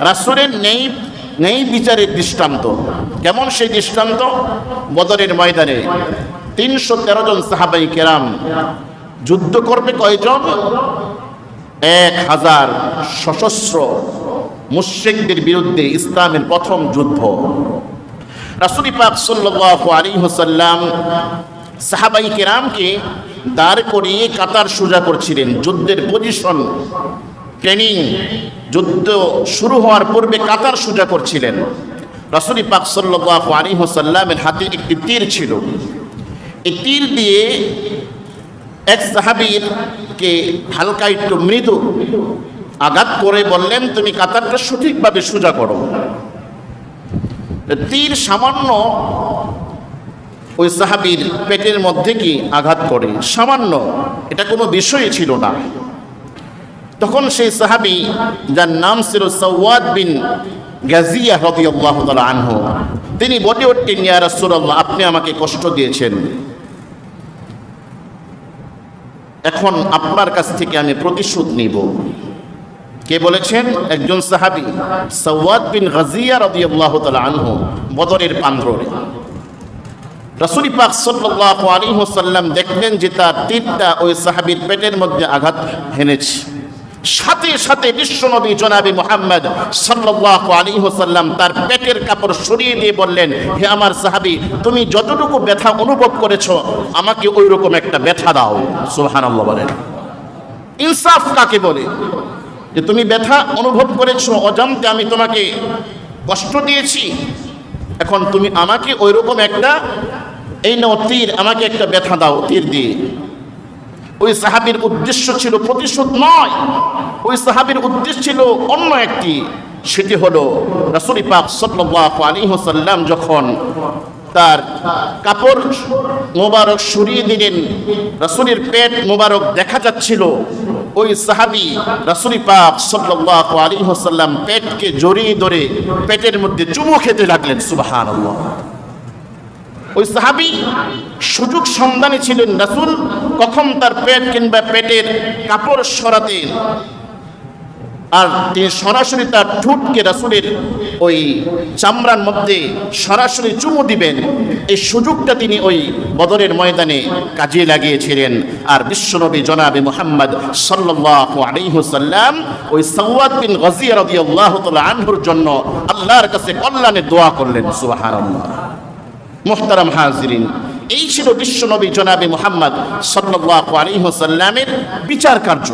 রাসূলের নেই নেই বিচারের দৃষ্টান্ত। কেমন সেই দৃষ্টান্ত? বদরের ময়দানে তিনশো তেরো জন সাহাবাই কেরাম যুদ্ধ করবে কয়জন? এক হাজার সশস্ত্র মুশ্রিকদের বিরুদ্ধে ইসলামের প্রথম যুদ্ধ। রাসুলি পাক সাল্লাল্লাহু আলাইহি ওয়াসাল্লাম সাহাবাই কেরামকে দাঁড় করিয়ে কাতার সোজা করছিলেন। যুদ্ধের পজিশন ট্রেনিং যুদ্ধ শুরু হওয়ার পূর্বে কাতার সোজা করছিলেন। রাসুলি পাক সাল্লাল্লাহু আলাইহি ওয়াসাল্লামের হাতে একটি তীর ছিল। এই তীর দিয়ে এক সাহাবীর কে হালকা একটু মৃদু আঘাত করে বললেন, তুমি কাতারটা সঠিকভাবে সোজা করো। তীর সামান্য ওই সাহাবীর পেটের মধ্যে কি আঘাত করে? সামান্য, এটা কোনো বিষয় ছিল না। তখন সেই সাহাবী, যার নাম ছিল সওয়াদ বিন গাজিয়া রাদিয়াল্লাহু আনহু, তিনি বলে উঠলেন ইয়া রাসূলুল্লাহ, আপনি আমাকে কষ্ট দিয়েছেন। এখন আপনার কাছ থেকে আমি প্রতিশোধ নিব। কে বলেছেন? একজন সাহাবি, সওয়াদ বিন গাজিয়া রাদিয়াল্লাহু তাআলা আনহু, বদরের পান্দ্রে রাসূল পাক সাল্লাল্লাহু আলাইহি ওয়াসাল্লাম দেখলেন যে তার তীরটা ওই সাহাবীর পেটের মধ্যে আঘাত হেনেছে। সাথে সাথে বিশ্বনবী জনাবি মুহাম্মদ সাল্লাল্লাহু আলাইহি ওয়াসাল্লাম তার পেটের কাপড় সরিয়ে দিয়ে বললেন, হে আমার সাহাবী, তুমি যতটুকু ব্যথা অনুভব করেছ, আমাকে ওই রকম একটা ব্যথা দাও। সুবহানাল্লাহ বলেন। ইনসাফ কাকে বলে? যে তুমি ব্যথা অনুভব করেছ, অজান্তে আমি তোমাকে কষ্ট দিয়েছি, এখন তুমি আমাকে ওই রকম একটা, এই নাও, তীর, আমাকে একটা ব্যথা দাও, তীর দিয়ে। ওই সাহাবীর উদ্দেশ্য ছিল প্রতিশোধ নয়। ওই সাহাবির উদ্দেশ্য ছিল অন্য একটি। সেটি হলো রাসূল পাক সাল্লাল্লাহু আলাইহি ওয়াসাল্লাম যখন তার কাপড় মোবারক সরিয়ে দিলেন, রাসূলের পেট মোবারক দেখা যাচ্ছিল, ওই সাহাবি রাসূল পাক সাল্লাল্লাহু আলাইহি ওয়াসাল্লাম পেটকে জড়িয়ে ধরে পেটের মধ্যে চুমু খেতে লাগলেন, সুবহানাল্লাহ। ওই সাহাবি সুযোগ সন্ধানে ছিলেন রাসূল, কখন তার পেট কিংবা পেটের কাপড় সরাতেন। আর তিনি সরাসরি তার ঠুটকে রাসূলের ওই চামড়ার মধ্যে সরাসরি চুমু দিবেন। এই সুযোগটা তিনি ওই বদরের ময়দানে কাজে লাগিয়েছিলেন। আর বিশ্বনবী জনাবে মুহাম্মদ ওয়াসাল্লাম ওই সাওয়াদ বিন গাজিয়া রাদিয়াল্লাহু তাআলা আনহুর জন্য আল্লাহর কাছে কল্যাণের দোয়া করলেন, সুবহানাল্লাহ। মোহতারাম হাজরিন। এই ছিল বিশ্বনবী জনাবি মোহাম্মদ সাল্লাহ আলী হোসাল্লামের বিচার কার্য।